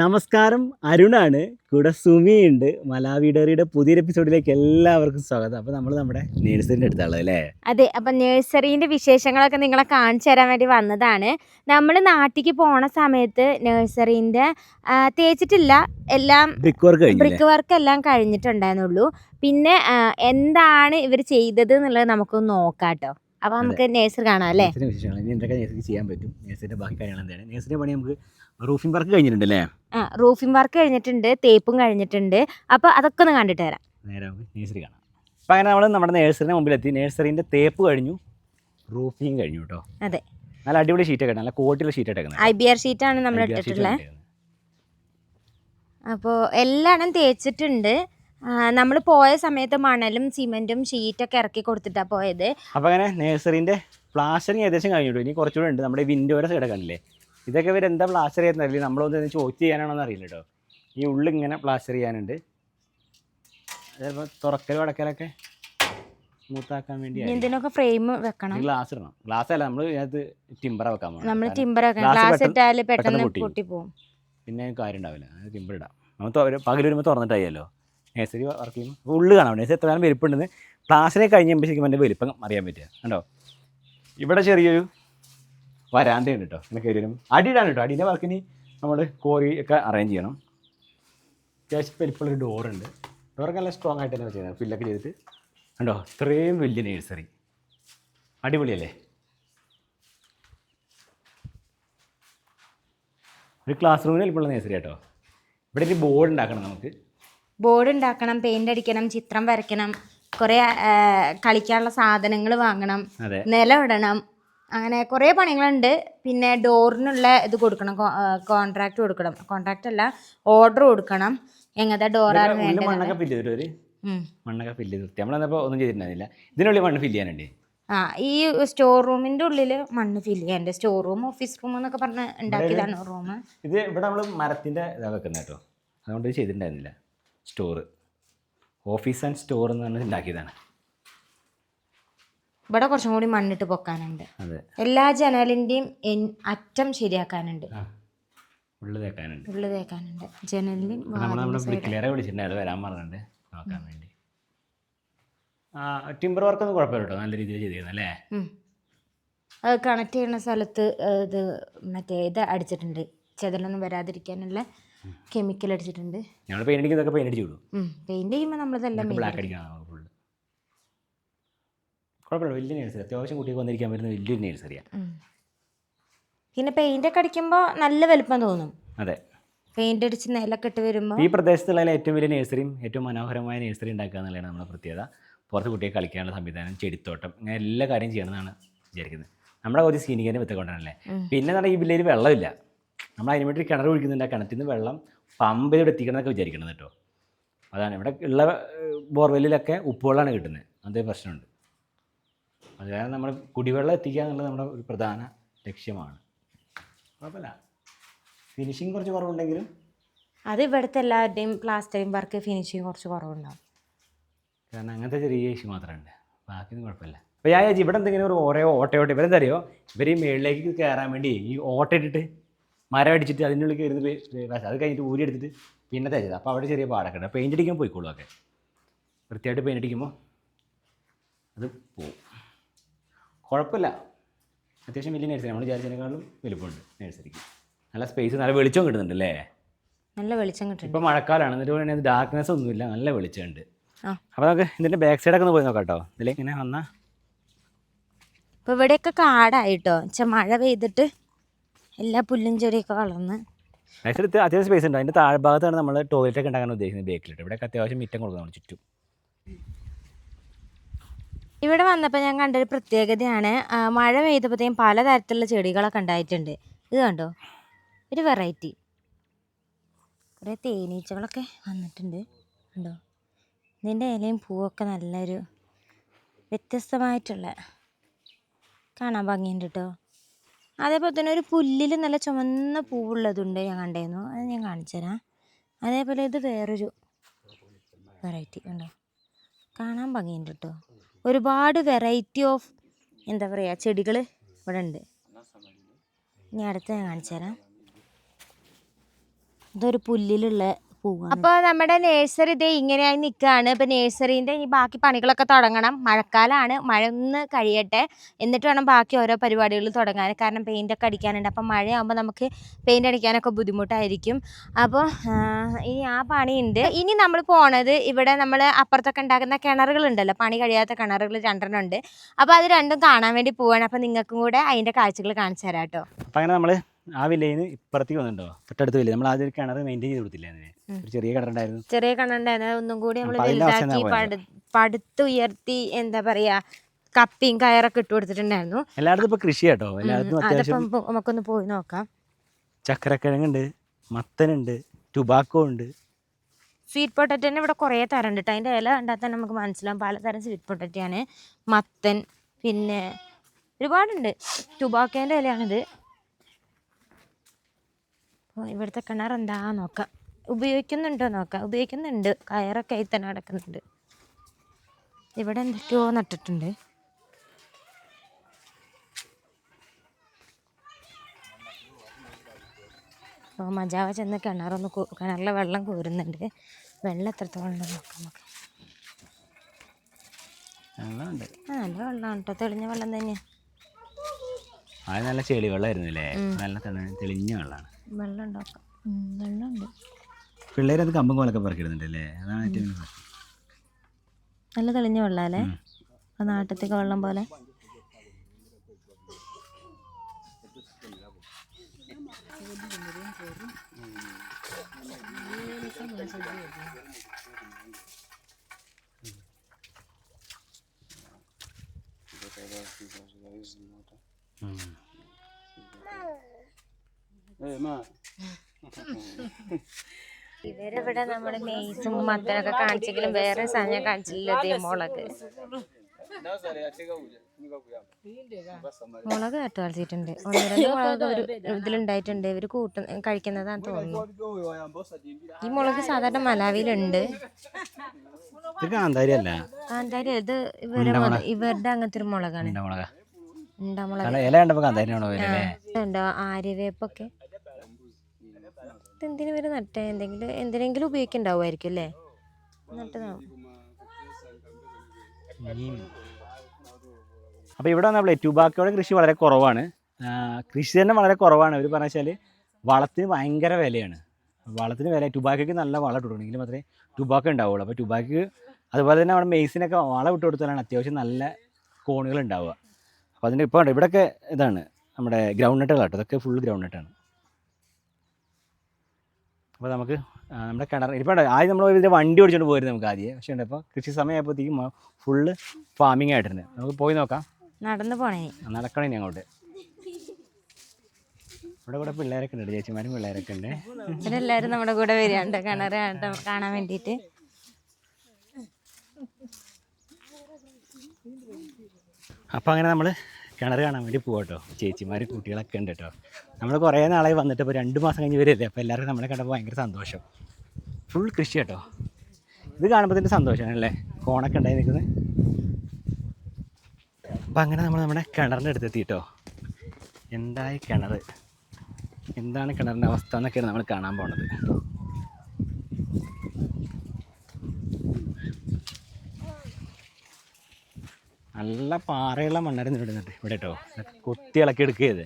നമസ്കാരം. അരുണാണ്. കൂടെ സുമിയുണ്ട്. മലാവീഡറിയുടെ പുതിയൊരു എപ്പിസോഡിലേക്ക് എല്ലാവർക്കും സ്വാഗതം. അപ്പോൾ നമ്മൾ നമ്മുടെ നേഴ്സറിന്റെ അടുത്താണ് അല്ലേ? അതെ. അപ്പം നഴ്സറീന്റെ വിശേഷങ്ങളൊക്കെ നിങ്ങളെ കാണിച്ചു തരാൻ വേണ്ടി വന്നതാണ്. നമ്മൾ നാട്ടിലേക്ക് പോണ സമയത്ത് നഴ്സറീന്റെ തേച്ചിട്ടില്ല. എല്ലാം ബ്രിക്ക് വർക്ക് കഴിഞ്ഞു ബ്രിക്ക് വർക്ക് എല്ലാം കഴിഞ്ഞിട്ടുണ്ടായിരുന്നുള്ളൂ. പിന്നെ എന്താണ് ഇവർ ചെയ്തത് എന്നുള്ളത് നമുക്ക് നോക്കാം കേട്ടോ അപ്പം നമുക്ക് നേഴ്സർ കാണാം അല്ലേ? എന്തൊക്കെ ചെയ്യാൻ പറ്റും? നേഴ്സറിന്റെ ബാക്കി കാര്യങ്ങൾ എന്താണ്? നേഴ്സറിന്റെ പണി നമുക്ക് റൂഫിംഗ് വർക്ക് കഴിഞ്ഞിട്ടുണ്ട് അല്ലേ ആ റൂഫിംഗ് വർക്ക് കഴിഞ്ഞിട്ടുണ്ട് തേപ്പും കഴിഞ്ഞിട്ടുണ്ട്. അപ്പോൾ അതൊക്കെ ഒന്ന് കണ്ടിട്ട് വരാം. നേരെ നമുക്ക് നേഴ്സറി കാണാം. അപ്പോൾ അങ്ങനെ നമ്മൾ നമ്മുടെ നേഴ്സറിന്റെ മുമ്പിലെത്തി. നേഴ്സറിന്റെ തേപ്പ് കഴിഞ്ഞു റൂഫിംഗ് കഴിഞ്ഞു കേട്ടോ. അതെ. നല്ല അടിപൊളി ഷീറ്റൊക്കെ നല്ല ക്വാളിറ്റിയുള്ള ഷീറ്റ് ഇട്ടേക്കുന്നത് ഐ ബി ആർ ഷീറ്റാണ് നമ്മൾ ഇട്ടിട്ടുള്ളത് അപ്പോൾ എല്ലാം തേച്ചിട്ടുണ്ട്. നമ്മൾ പോയ സമയത്ത് മണലും സിമെന്റും ഷീറ്റൊക്കെ ഇറക്കി കൊടുത്തിട്ടാണ് പോയത്. അപ്പോൾ അങ്ങനെ നേഴ്സറിന്റെ പ്ലാസ്റ്ററിങ് ഏകദേശം കഴിഞ്ഞിട്ടു ഇനി കുറച്ചുകൂടെ ഉണ്ട്. നമ്മുടെ വിൻഡോയുടെ സൈഡ് കണ്ടില്ലേ? ഇതൊക്കെ ഇവർ എന്താ പ്ലാസ്റ്റർ ചെയ്യുന്ന അറിയില്ല നമ്മളൊന്ന് ചോദിച്ച് ചെയ്യാനാണോന്ന് അറിയില്ല കേട്ടോ ഈ ഉള്ളിൽ ഇങ്ങനെ പ്ലാസ്റ്റർ ചെയ്യാനുണ്ട്. ചിലപ്പോൾ തുറക്കലും അടക്കലൊക്കെ സ്മൂത്താക്കാൻ വേണ്ടി എന്തിനൊക്കെ ഫ്രെയിം വെക്കണം? ഗ്ലാസ് ഇടണം. ഗ്ലാസ് അല്ല നമ്മൾ ഇതിനകത്ത് ടിമ്പറ വെക്കാൻ നമ്മൾ ടിമ്പർ ഗ്ലാസ് ഇട്ടാൽ പെട്ടെന്ന് പൊട്ടി പോകും. പിന്നെ കാര്യം ഉണ്ടാവില്ല. അത് ടിമ്പർ ഇടാം. നമ്മൾ പകൽ വരുമ്പോൾ തുറന്നിട്ടായല്ലോ നേഴ്സറി വർക്ക് ചെയ്യുമ്പോൾ ഉള്ളു കാണാം. നേഴ്സറി എത്ര കാലം വലിപ്പമുണ്ടെന്ന് ക്ലാസ്സിനെ കഴിഞ്ഞ് ശരിക്കും എന്റെ വലിപ്പം അറിയാൻ പറ്റുക. കണ്ടോ? ഇവിടെ ചെറിയൊരു വരാന്തയുണ്ട് കേട്ടോ ഇങ്ങനെ കയറി വരും അടിയിടാൻ കേട്ടോ അടിയിലെ വർക്കിന് നമ്മൾ കോറി ഒക്കെ അറേഞ്ച് ചെയ്യണം. അത്യാവശ്യം വലിപ്പമുള്ളൊരു ഡോറുണ്ട് ഡോറൊക്കെ നല്ല സ്ട്രോങ് ആയിട്ട് തന്നെ ചെയ്യുന്നത് ഫില്ലൊക്കെ ചെയ്തിട്ട്. കണ്ടോ? ഇത്രയും വലിയ നേഴ്സറി അടിപൊളിയല്ലേ? ഒരു ക്ലാസ് റൂമിൽ വലിപ്പമുള്ള നേഴ്സറി കേട്ടോ ഇവിടെ ഒരു ബോർഡ് ഉണ്ടാക്കണം നമുക്ക്. ബോർഡ് ഉണ്ടാക്കണം പെയിന്റ് അടിക്കണം ചിത്രം വരയ്ക്കണം കുറേ കളിക്കാനുള്ള സാധനങ്ങൾ വാങ്ങണം അതെ. നിലം ഇടണം അങ്ങനെ കുറേ പണികളുണ്ട്. പിന്നെ ഡോറിനുള്ള ഇത് കൊടുക്കണം. കോൺട്രാക്ട് കൊടുക്കണം. കോൺട്രാക്ട് അല്ല ഓർഡർ കൊടുക്കണം. എങ്ങനത്തെ ഡോറാണ് വേണ്ടത് മണ്ണൊക്കെ ഫില്ല് ചെയ്തിട്ട് മണ്ണൊക്കെ ഫില്ല് ചെയ്ത്? നമ്മളെന്നപ്പോൾ ഒന്നും ചെയ്തിട്ടുണ്ടായിരുന്നില്ല. ഇതിനുള്ളിൽ മണ്ണ് ഫില്ല് ചെയ്യാനുണ്ട്? ആ ഈ സ്റ്റോർ റൂമിന്റെ ഉള്ളിൽ മണ്ണ് ഫില്ല് ചെയ്യാനുണ്ട് സ്റ്റോർ റൂം ഓഫീസ് റൂം എന്നൊക്കെ പറഞ്ഞ് ഉണ്ടാക്കിയതാണ് റൂം ഇത് ഇവിടെ നമ്മൾ മരത്തിന്റെ ഇതാ വെക്കുന്നത് കേട്ടോ. അതുകൊണ്ട് ചെയ്തിട്ടുണ്ടായിരുന്നില്ല. സ്റ്റോർ ഓഫീസ് ആൻഡ് സ്റ്റോർ എന്ന് പറഞ്ഞ് ഉണ്ടാക്കിയതാണ്. ഇവിടെ കുറച്ചും കൂടി മണ്ണിട്ട് പൊക്കാനുണ്ട്. എല്ലാ ജനലിന്റെയും അറ്റം ശരിയാക്കാനുണ്ട്. ആ ഉള്ളിൽ തേക്കാനുണ്ട്. ഉള്ളു തേക്കാനുണ്ട്. ബ്രിക്ലിയറെ വിളിച്ചിട്ടുണ്ടായിരുന്നു വരാൻ പറഞ്ഞിട്ടുണ്ട്. നോക്കാൻ വേണ്ടി. ടിമ്പർ വർക്കൊന്നും കുഴപ്പമില്ല കേട്ടോ നല്ല രീതിയിൽ ചെയ്തിരുന്നു അല്ലേ? അത് കണക്ട് ചെയ്യുന്ന സ്ഥലത്ത് ഇത് മറ്റേ ഇത് അടിച്ചിട്ടുണ്ട്. ചെതലൊന്നും വരാതിരിക്കാനുള്ള കെമിക്കൽ അടിച്ചിട്ടുണ്ട്. ഞങ്ങൾ പെയിന്റ് അടിക്കുന്നതൊക്കെ പെയിന്റ് അടിച്ചു പെയിന്റ് ചെയ്യുമ്പോൾ നമ്മളിതെല്ലാം ബ്ലാക്ക് അടിക്കണം. കുഴപ്പമില്ല വലിയ നേഴ്സറി അത്യാവശ്യം കുട്ടിക്ക് വന്നിരിക്കാൻ പറ്റുന്ന വലിയൊരു നേഴ്സറിയാണ് പിന്നെ പെയിന്റ് ഒക്കെ അടിക്കുമ്പോൾ നല്ല വലുപ്പം തോന്നും. അതെ. പെയിന്റ് അടിച്ച് നിലൊക്കെ ഇട്ട് വരുമ്പോൾ ഈ പ്രദേശത്തുള്ള ഏറ്റവും വലിയ നേഴ്സറിയും ഏറ്റവും മനോഹരമായ നേഴ്സറി ഉണ്ടാക്കുക എന്നുള്ളതാണ് നമ്മുടെ പ്രത്യേകത. പുറത്ത് കുട്ടിയെ കളിക്കാനുള്ള സംവിധാനം ചെടിത്തോട്ടം അങ്ങനെ എല്ലാ കാര്യം ചെയ്യണമെന്നാണ് വിചാരിക്കുന്നത്. നമ്മുടെ ഒരു സീനികന്റെ വിത്തക്കൊണ്ടാണല്ലേ പിന്നെ നമ്മുടെ ഈ വില്ലയിൽ വെള്ളമില്ല. നമ്മൾ അതിന് വേണ്ടി കിണർ ഒഴിക്കുന്നുണ്ട് ആ കിണറ്റിൽ നിന്ന് വെള്ളം പമ്പിലൂടെ എത്തിക്കണം എന്നൊക്കെ വിചാരിക്കണം കേട്ടോ. അതാണ്. ഇവിടെ ഉള്ള ബോർവെല്ലിലൊക്കെ ഉപ്പുവെള്ളമാണ് കിട്ടുന്നത്. അതേ പ്രശ്നമുണ്ട്. അത് കാരണം നമ്മൾ കുടിവെള്ളം എത്തിക്കുക എന്നുള്ളത് നമ്മുടെ ഒരു പ്രധാന ലക്ഷ്യമാണ്. കുഴപ്പമില്ല. ഫിനിഷിങ് കുറച്ച് കുറവുണ്ടെങ്കിലും അത് ഇവിടുത്തെ എല്ലാവരുടെയും പ്ലാസ്റ്ററിങ് വർക്ക് ഫിനിഷിങ് കുറച്ച് കുറവുണ്ടാവും. കാരണം അങ്ങനത്തെ ചെറിയ ഇഷ്യൂ മാത്രമുണ്ട്. ബാക്കിയൊന്നും കുഴപ്പമില്ല. അപ്പോൾ ഞാൻ ചേച്ചി ഇവിടെ എന്തെങ്കിലും ഒരു ഓരോ ഓട്ടയോട്ട് ഇവരെന്താ അറിയോ ഇവർ ഈ മേളിലേക്ക് കയറാൻ വേണ്ടി ഈ ഓട്ട ഇട്ടിട്ട് മരം അടിച്ചിട്ട് അതിന്റെ ഉള്ളിൽ കയറുന്നത് അത് കഴിഞ്ഞിട്ട് ഊരി എടുത്തിട്ട് പിന്നെ തേച്ചത്. അപ്പോൾ അവിടെ ചെറിയ പാടൊക്കെ ഉണ്ട്. പെയിന്റ് അടിക്കാൻ പോയിക്കോളൂ ഒക്കെ വൃത്തിയായിട്ട് പെയിന്റ് അടിക്കുമ്പോൾ അത് പോവും. കുഴപ്പമില്ല. അത്യാവശ്യം വലിയ നഴ്സറി നമ്മൾ വിചാരിച്ചതിനേക്കാളും വലുപ്പമുണ്ട് നഴ്സറിക്ക് നല്ല സ്പേസ് നല്ല വെളിച്ചം കിട്ടുന്നുണ്ട് അല്ലേ നല്ല വെളിച്ചം കിട്ടും ഇപ്പോൾ മഴക്കാലമാണ്. എന്നിട്ട് പറയുന്നത് ഡാർക്ക്നെസ് ഒന്നുമില്ല. നല്ല വെളിച്ചമുണ്ട്. അപ്പോൾ നമുക്ക് ഇതിന്റെ ബാക്ക് സൈഡൊക്കെ ഒന്ന് പോയി നോക്കാം കേട്ടോ ഇതിലേക്ക് ഇങ്ങനെ വന്നാൽ ഇപ്പോൾ ഇവിടെയൊക്കെ കാടായിട്ടോ. വെച്ചാൽ മഴ പെയ്തിട്ട് എല്ലാ പുല്ലും ചെടിയൊക്കെ വളർന്ന്. നേഴ്സറിത്ത് അത്യാവശ്യം സ്പേസ് ഉണ്ട്. അതിന്റെ താഴ്ഭാഗത്താണ് നമ്മൾ ടോയ്ലറ്റ് ഒക്കെ ഉണ്ടാക്കാൻ ഉദ്ദേശിക്കുന്നത് ബേക്കിലിട്ട് ഇവിടെയൊക്കെ അത്യാവശ്യം മിറ്റം കൊടുക്കുന്നതാണ് ചുറ്റും. ഇവിടെ വന്നപ്പോൾ ഞാൻ കണ്ടൊരു പ്രത്യേകതയാണ്. മഴ പെയ്തപ്പോഴത്തേക്കും പലതരത്തിലുള്ള ചെടികളൊക്കെ ഉണ്ടായിട്ടുണ്ട്. ഇത് കണ്ടോ? ഒരു വെറൈറ്റി. കുറേ തേനീച്ചകളൊക്കെ വന്നിട്ടുണ്ട്. കണ്ടോ? ഇതിന്റെ ഇലയും പൂവൊക്കെ നല്ലൊരു വ്യത്യസ്തമായിട്ടുള്ള കാണാൻ ഭംഗിയുണ്ട് കേട്ടോ. അതേപോലെ തന്നെ ഒരു പുല്ലിൽ നല്ല ചുമന്ന പൂവുള്ളതുണ്ട് ഞാൻ കണ്ടായിരുന്നു അത് ഞാൻ കാണിച്ചു തരാം. അതേപോലെ ഇത് വേറൊരു വെറൈറ്റി കണ്ടോ? കാണാൻ ഭംഗിയുണ്ട് കേട്ടോ. ഒരുപാട് വെറൈറ്റി ഓഫ് എന്താ പറയുക ചെടികൾ ഇവിടെ ഉണ്ട് ഇനി അടുത്ത ഞാൻ കാണിച്ചു തരാം ഇതൊരു പുല്ലിലുള്ള പൂവാണ്. അപ്പോൾ നമ്മുടെ നഴ്സറി ഇതേ ഇങ്ങനെയായി നിൽക്കുകയാണ് ഇപ്പോൾ നഴ്സറിന്റെ ഈ ബാക്കി പണികളൊക്കെ തുടങ്ങണം. മഴക്കാലമാണ് മഴ ഒന്ന് കഴിയട്ടെ. എന്നിട്ട് വേണം ബാക്കി ഓരോ പരിപാടികൾ തുടങ്ങാൻ. കാരണം പെയിന്റ് ഒക്കെ അടിക്കാനുണ്ട്. അപ്പോൾ മഴയാകുമ്പോൾ നമുക്ക് പെയിന്റ് അടിക്കാനൊക്കെ ബുദ്ധിമുട്ടായിരിക്കും. അപ്പോൾ ഇനി ആ പണിയുണ്ട്. ഇനി നമ്മൾ പോണത് ഇവിടെ നമ്മൾ അപ്പുറത്തൊക്കെ ഉണ്ടാക്കുന്ന കിണറുകളുണ്ടല്ലോ. പണി കഴിയാത്ത കിണറുകൾ രണ്ടെണ്ണം ഉണ്ട് അപ്പോൾ അത് രണ്ടും കാണാൻ വേണ്ടി പോവാണ്. അപ്പോൾ നിങ്ങൾക്കും കൂടെ അതിന്റെ കാഴ്ചകൾ കാണിച്ചു തരാം കേട്ടോ. അപ്പം അങ്ങനെ നമ്മൾ ആ വില്ലയിൽ നിന്ന് ഇപ്പുറത്തേക്ക് വന്നിട്ടോ തൊട്ടടുത്ത് വില്ല. നമ്മൾ ആദ്യം ഒരു കിണർ മെയിന്റെയിൻ ചെയ്ത് കൊടുത്തില്ലേ അതിന്? ഒരു ചെറിയ കിണറുണ്ടായിരുന്നു. ചെറിയ കിണറുണ്ടായിരുന്നു. ഒന്നും കൂടി നമ്മൾ വലുതാക്കി പടുത്തുയർത്തി എന്താ പറയാ കപ്പിയും കയറൊക്കെ ഇട്ട് കൊടുത്തിട്ടുണ്ടായിരുന്നു. എല്ലായിടത്തും ഇപ്പൊ കൃഷി കേട്ടോ എല്ലായിടത്തും അത്യാവശ്യം നമുക്കൊന്ന് പോയി നോക്കാം. ചക്കരക്കിഴങ്ങുണ്ട് മത്തനുണ്ട് ടുബാക്കോ ഉണ്ട് സ്വീറ്റ് പൊട്ടറ്റോനെ ഇവിടെ കുറേ തരം ഉണ്ട് കേട്ടോ അതിന്റെ ഇല കണ്ടാൽ തന്നെ നമുക്ക് മനസ്സിലാവും. പലതരം സ്വീറ്റ് പൊട്ടറ്റയാണ് മത്തൻ പിന്നെ ഒരുപാടുണ്ട്. ടുബാക്കേന്റെ ഇലയാണിത്. അപ്പോൾ ഇവിടുത്തെ കിണർ എന്താ നോക്കാം. ഉപയോഗിക്കുന്നുണ്ടോ നോക്കാം. ഉപയോഗിക്കുന്നുണ്ട്. കയറൊക്കെ ആയി തന്നെ കിടക്കുന്നുണ്ട്. ഇവിടെ എന്തൊക്കെയോ നട്ടിട്ടുണ്ട്. അപ്പോൾ മജാവ ചെന്ന് കിണറൊന്ന് കിണറിലെ വെള്ളം കോരുന്നുണ്ട്. വെള്ളം എത്രത്തോളം ഉണ്ടെന്ന് നോക്കാം നമുക്ക്. വെള്ളമുണ്ട്. ആ നല്ല വെള്ളമാണ് കേട്ടോ തെളിഞ്ഞ വെള്ളം തന്നെ അത് നല്ല ചെളി വെള്ളമായിരുന്നു അല്ലേ? നല്ല തെളിഞ്ഞ വെള്ളമാണ്. വെള്ളം ഉണ്ടാക്കാം വെള്ളമുണ്ട്. പിള്ളേരത് കമ്പും കോലൊക്കെ അതാണ് ഏറ്റവും വലിയ പ്രശ്നം. നല്ല തെളിഞ്ഞ വെള്ളമല്ലേ ആ നാട്ടത്തേക്ക് വെള്ളം പോലെ. ഉം. ഇവരിവിടെ നമ്മുടെ മെയ്സും മത്തനൊക്കെ കാണിച്ചെങ്കിലും വേറെ സാധനം ഞാൻ കാണിച്ചില്ല ദേ മുളക്. മുളക് നട്ടു കളിച്ചിട്ടുണ്ട് ഒന്ന് രണ്ട് മുളക് ഒരു ഇതിലുണ്ടായിട്ടുണ്ട്. ഇവർ കൂട്ട കഴിക്കുന്നതാന്ന് തോന്നുന്നു. ഈ മുളക് സാധാരണ മലാവിയിലുണ്ട്. ഇത് കാന്താരി അല്ല. കാന്താരി ഇത് ഇവരുടെ ഇവരുടെ അങ്ങനത്തെ ഒരു മുളകാണ്. ഉണ്ടാ ഇല ആര്യവേപ്പൊക്കെ. ഇതെന്തിനു വരെ നട്ടേ? എന്തെങ്കിലും എന്തിനെങ്കിലും ഉപയോഗിക്കണ്ടാവുമായിരിക്കും അല്ലേ? നട്ടതാവും അപ്പോൾ ഇവിടെ നമ്മളെ ടുബാക്കോയുടെ കൃഷി വളരെ കുറവാണ്. കൃഷി തന്നെ വളരെ കുറവാണ്. അവർ പറഞ്ഞ വെച്ചാൽ വളത്തിന് ഭയങ്കര വിലയാണ്. വളത്തിന് വില ടുബാക്കോയ്ക്ക് നല്ല വളം ഇട്ട് കൊടുക്കണമെങ്കിൽ മാത്രമേ ടുബാക്കോ ഉണ്ടാവുള്ളൂ. അപ്പോൾ ടുബാക്കോക്ക് അതുപോലെ തന്നെ നമ്മുടെ മെയ്സിനൊക്കെ വളം ഇട്ട് കൊടുത്താലാണ് അത്യാവശ്യം നല്ല കോണുകൾ ഉണ്ടാവുക. അപ്പോൾ അതിന്റെ ഇപ്പോൾ ഇവിടെയൊക്കെ ഇതാണ് നമ്മുടെ ഗ്രൗണ്ട് നട്ടുകൾ കേട്ടോ ഇതൊക്കെ ഫുൾ ഗ്രൗണ്ട് നട്ടാണ്. അപ്പോൾ നമുക്ക് നമ്മുടെ കിണർ ഇപ്പോൾ ആദ്യം നമ്മൾ ഇതിന്റെ വണ്ടി ഓടിച്ചുകൊണ്ട് പോയിരുന്നു നമുക്ക് ആദ്യം. പക്ഷേ ഉണ്ട് ഇപ്പോൾ കൃഷി സമയമായപ്പോഴത്തേക്കും ഫുള്ള് ഫാമിംഗ് ആയിട്ടുണ്ട് നമുക്ക് പോയി നോക്കാം. നടന്നു പോണേ. നടക്കണേ ഞങ്ങോട്ട് അങ്ങോട്ട്. ഇവിടെ കൂടെ പിള്ളേരൊക്കെ ഉണ്ട് ചേച്ചിമാരും പിള്ളേരൊക്കെ ഉണ്ട്. എല്ലാവരും നമ്മുടെ കൂടെ വരികയുണ്ട് കിണർ കാണാൻ- കാണാൻ വേണ്ടിയിട്ട്. അപ്പോൾ അങ്ങനെ നമ്മൾ കിണർ കാണാൻ വേണ്ടി പോകട്ടോ ചേച്ചിമാർ കുട്ടികളൊക്കെ ഉണ്ട് കേട്ടോ. നമ്മൾ കുറേ നാളായി വന്നിട്ട് ഇപ്പോൾ രണ്ട് മാസം കഴിഞ്ഞ് വരില്ലേ അപ്പോൾ എല്ലാവർക്കും നമ്മളെ കണ്ടപ്പോൾ ഭയങ്കര സന്തോഷം. ഫുൾ കൃഷി കേട്ടോ. ഇത് കാണുമ്പോൾ തന്നെ സന്തോഷമാണല്ലേ കോണൊക്കെ ഉണ്ടായി നിൽക്കുന്നത്. അപ്പം അങ്ങനെ നമ്മൾ നമ്മുടെ കിണറിന്റെ അടുത്തെത്തി കേട്ടോ. എന്തായി കിണർ എന്താണ് കിണറിന്റെ അവസ്ഥ എന്നൊക്കെയാണ് നമ്മൾ കാണാൻ പോണത്. നല്ല പാറയുള്ള മണ്ണായിരുന്നു ഇവിടെ നിന്നിട്ട് ഇവിടെ കേട്ടോ. കൊത്തി ഇളക്കി എടുക്കുകയത്